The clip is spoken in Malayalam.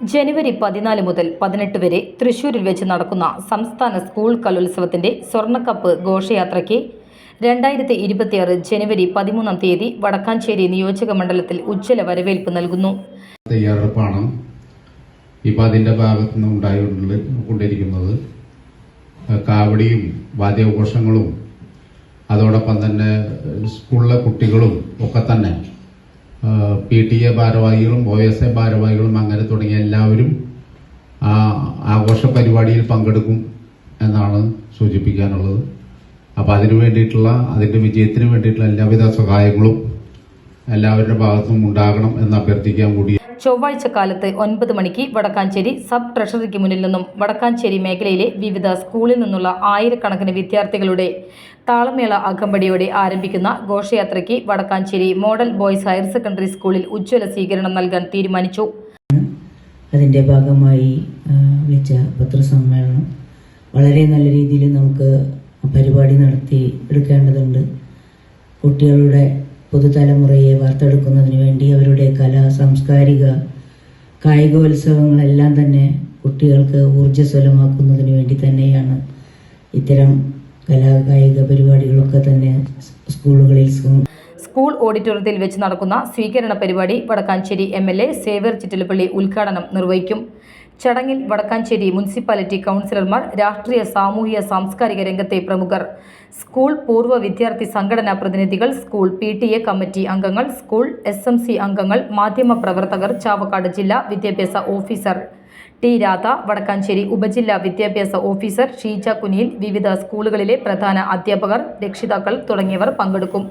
ജനുവരി പതിനാല് മുതൽ പതിനെട്ട് വരെ തൃശൂരിൽ വെച്ച് നടക്കുന്ന സംസ്ഥാന സ്കൂൾ കലോത്സവത്തിന്റെ സ്വർണക്കപ്പ് ഘോഷയാത്രയ്ക്ക് രണ്ടായിരത്തി ഇരുപത്തിയാറ് ജനുവരി പതിമൂന്നാം തീയതി വടക്കാഞ്ചേരി നിയോജക മണ്ഡലത്തിൽ ഉജ്ജ്വല വരവേൽപ്പ് നൽകുന്നു. തയ്യാറെടുപ്പാണ് ഇപ്പം അതിന്റെ ഭാഗത്തു നിന്ന് കാവടിയും വാദ്യാഘോഷങ്ങളും അതോടൊപ്പം തന്നെ സ്കൂളിലെ കുട്ടികളും ഒക്കെ തന്നെ പി ടി എ ഭാരവാഹികളും ഒ എസ് എ ഭാരവാഹികളും അങ്ങനെ തുടങ്ങിയ എല്ലാവരും ആ ആഘോഷ പരിപാടിയിൽ പങ്കെടുക്കും എന്നാണ് സൂചിപ്പിക്കാനുള്ളത്. അപ്പോൾ അതിനു വേണ്ടിയിട്ടുള്ള അതിന്റെ വിജയത്തിന് വേണ്ടിയിട്ടുള്ള എല്ലാവിധ സഹായങ്ങളും എല്ലാവരുടെ ഭാഗത്തും ഉണ്ടാകണം എന്ന് അഭ്യർത്ഥിക്കാൻ കൂടി. ചൊവ്വാഴ്ച കാലത്ത് ഒൻപത് മണിക്ക് വടക്കാഞ്ചേരി സബ് ട്രഷറിക്ക് മുന്നിൽ നിന്നും വടക്കാഞ്ചേരി മേഖലയിലെ വിവിധ സ്കൂളിൽ നിന്നുള്ള ആയിരക്കണക്കിന് വിദ്യാർത്ഥികളുടെ താളമേള അകമ്പടിയോടെ ആരംഭിക്കുന്ന ഘോഷയാത്രയ്ക്ക് Vadakkanchery model boys higher secondary സ്കൂളിൽ ഉജ്ജ്വല സ്വീകരണം നൽകാൻ തീരുമാനിച്ചു. അതിന്റെ ഭാഗമായി വിളിച്ച പത്രസമ്മേളനം വളരെ നല്ല രീതിയിൽ നമുക്ക് പരിപാടി നടത്തി എടുക്കേണ്ടതുണ്ട്. കുട്ടികളുടെ പുതുതലമുറയെ വാർത്തെടുക്കുന്നതിന് വേണ്ടി അവരുടെ കലാ സാംസ്കാരിക കായികോത്സവങ്ങളെല്ലാം തന്നെ കുട്ടികൾക്ക് ഊർജസ്വലമാക്കുന്നതിന് വേണ്ടി തന്നെയാണ്. ഇത്തരം കലാ കായിക പരിപാടികളൊക്കെ തന്നെ സ്കൂളുകളിൽ സ്കൂൾ ഓഡിറ്റോറിയത്തിൽ വെച്ച് നടക്കുന്ന സ്വീകരണ പരിപാടി Vadakkanchery M L A Xavier Chittilappally ഉദ്ഘാടനം നിർവഹിക്കും. ചടങ്ങിൽ വടക്കാഞ്ചേരി മുനിസിപ്പാലിറ്റി കൗൺസിലർമാർ രാഷ്ട്രീയ സാമൂഹിക സാംസ്കാരിക രംഗത്തെ പ്രമുഖർ സ്കൂൾ പൂർവ വിദ്യാർത്ഥി സംഘടനാ പ്രതിനിധികൾ school P T A committee അംഗങ്ങൾ സ്കൂൾ എസ് എം സി അംഗങ്ങൾ മാധ്യമ പ്രവർത്തകർ ചാവക്കാട് ജില്ലാ വിദ്യാഭ്യാസ ഓഫീസർ ടി രാധ വടക്കാഞ്ചേരി ഉപജില്ലാ വിദ്യാഭ്യാസ ഓഫീസർ ഷീജ കുനിയിൽ വിവിധ സ്കൂളുകളിലെ പ്രധാന അധ്യാപകർ രക്ഷിതാക്കൾ തുടങ്ങിയവർ പങ്കെടുക്കും.